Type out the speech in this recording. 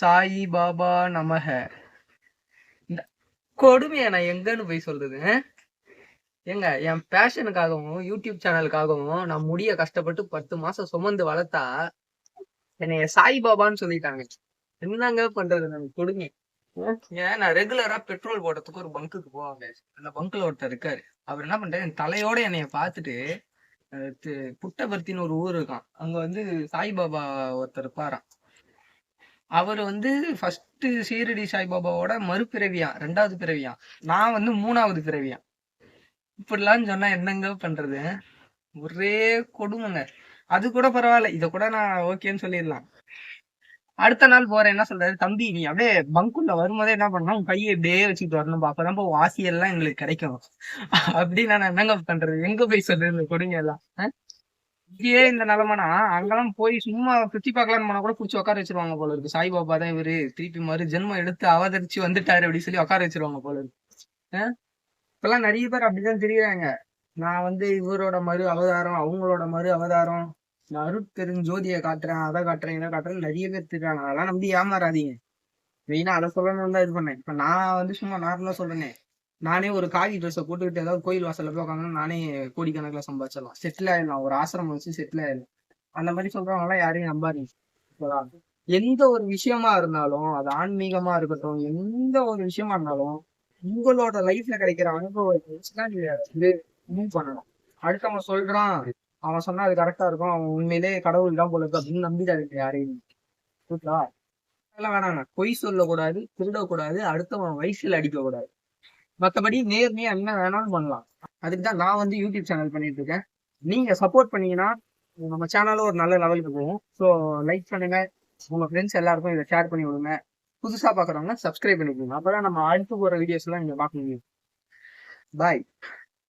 சாயி பாபா நமக. இந்த கொடுமையை நான் எங்கன்னு போய் சொல்றது ஏங்க என் பேஷனுக்காகவும் யூடியூப் சேனலுக்காகவும் நான் முடிய கஷ்டப்பட்டு பத்து மாசம் சுமந்து வளர்த்தா என்னைய சாய் பாபான்னு சொல்லிட்டாங்க. என்னங்க பண்றது நான் கொடுமை? ஏன் நான் ரெகுலரா பெட்ரோல் போடுறதுக்கு ஒரு பங்குக்கு போவாங்க. அந்த பங்குல ஒருத்தர் இருக்காரு. அவர் என்ன பண்றாரு என் தலையோட என்னைய பார்த்துட்டு அஹ் புட்டபர்த்தின்னு ஒரு ஊர் இருக்கான். அங்க வந்து சாய்பாபா ஒருத்தர் இருப்பாரான் அவர் வந்து ஃபர்ஸ்ட் சீரடி சாய்பாபாவோட மறுபிறவியா ரெண்டாவது பிறவியா நான் வந்து மூணாவது பிறவியா. இப்படிலாம் சொன்னா என்னங்க பண்றது? ஒரே கொடுமைங்க. அது கூட பரவாயில்ல இத கூட நான் ஓகேன்னு சொல்லிடலாம். அடுத்த நாள் போறேன் என்ன சொல்றாரு? தம்பி நீ அப்படியே பங்குள்ள வரும்போதே என்ன பண்ணா உன் கையை இப்படியே வச்சுட்டு வரணும் அப்பதான் இப்போ வாசியெல்லாம் எங்களுக்கு கிடைக்கும். அப்படி நான் என்னங்க பண்றது? எங்க போய் சொல்றது? இந்த கொடுங்க எல்லாம். ஆ? இங்கேயே இந்த நிலமனா அங்கெல்லாம் போய் சும்மா சுத்தி பார்க்கலாம்னு போனா கூட பிடிச்சி உட்கார வச்சிருவாங்க போல இருக்கு. சாய்பாபா தான் இவரு. திருப்பி மறு ஜென்மம் எடுத்து அவதரிச்சு வந்துட்டாரு அப்படின்னு சொல்லி உட்கார வச்சிருவாங்க போல இருக்கு. இப்பெல்லாம் நிறைய பேர் அப்படிதான் தெரியுறாங்க. நான் வந்து இவரோட மறு அவதாரம் அவங்களோட மறு அவதாரம் நான் அருட்பெருஞ்சோதியை காட்டுறேன் அதை காட்டுறேன் இதை காட்டுறேன் நிறைய பேர் தெரியாங்க அதெல்லாம் நம்பி ஏமாறாதீங்க. மெயினா அதை சொல்லணும்னு தான் இது பண்ணேன். இப்ப நான் வந்து சும்மா நார்மலா சொல்றேன். நானே ஒரு காதி ட்ரெஸ்ஸை போட்டுக்கிட்டு ஏதாவது கோயில் வாசல்ல போய் உட்காந்து நானே கோடிக்கணக்கில் சம்பாதிச்சிடலாம். செட்டில் ஆயிடலாம். ஒரு ஆசிரமம் வச்சு செட்டில் ஆயிடலாம். அந்த மாதிரி சொல்றவங்களாம் யாரையும் நம்பாதீங்க. எந்த ஒரு விஷயமா இருந்தாலும் அது ஆன்மீகமா இருக்கட்டும் எந்த ஒரு விஷயமா இருந்தாலும் உங்களோட லைஃப்ல கிடைக்கிற அனுபவத்தை இது மூவ் பண்ணணும். அடுத்தவன் சொல்றான் அவன் சொன்னா அது கரெக்டா இருக்கும். அவன் உண்மையிலே கடவுள் தான் போல இருக்கு அப்படின்னு நம்பிடாதீங்க யாரையும். அதெல்லாம் வேணாங்க பொய் சொல்லக்கூடாது திருடக்கூடாது அடுத்தவன் வயசுல அடிக்க கூடாது மத்தபடி நேர்மையா என்ன வேணாலும் பண்ணலாம். அதுக்கு தான் நான் வந்து யூடியூப் சேனல் பண்ணிட்டு இருக்கேன் நீங்க சப்போர்ட் பண்ணீங்கன்னா நம்ம சேனலும் ஒரு நல்ல லெவலுக்கு போகும் ஸோ லைக் பண்ணுங்க. உங்க ஃப்ரெண்ட்ஸ் எல்லாருக்கும் இதை ஷேர் பண்ணி விடுங்க. புதுசா பாக்குறவங்க சப்ஸ்கிரைப் பண்ணிக்கோங்க. அப்பதான் நம்ம அடுத்து போற வீடியோஸ் எல்லாம் நீங்க பார்க்க முடியும். பாய்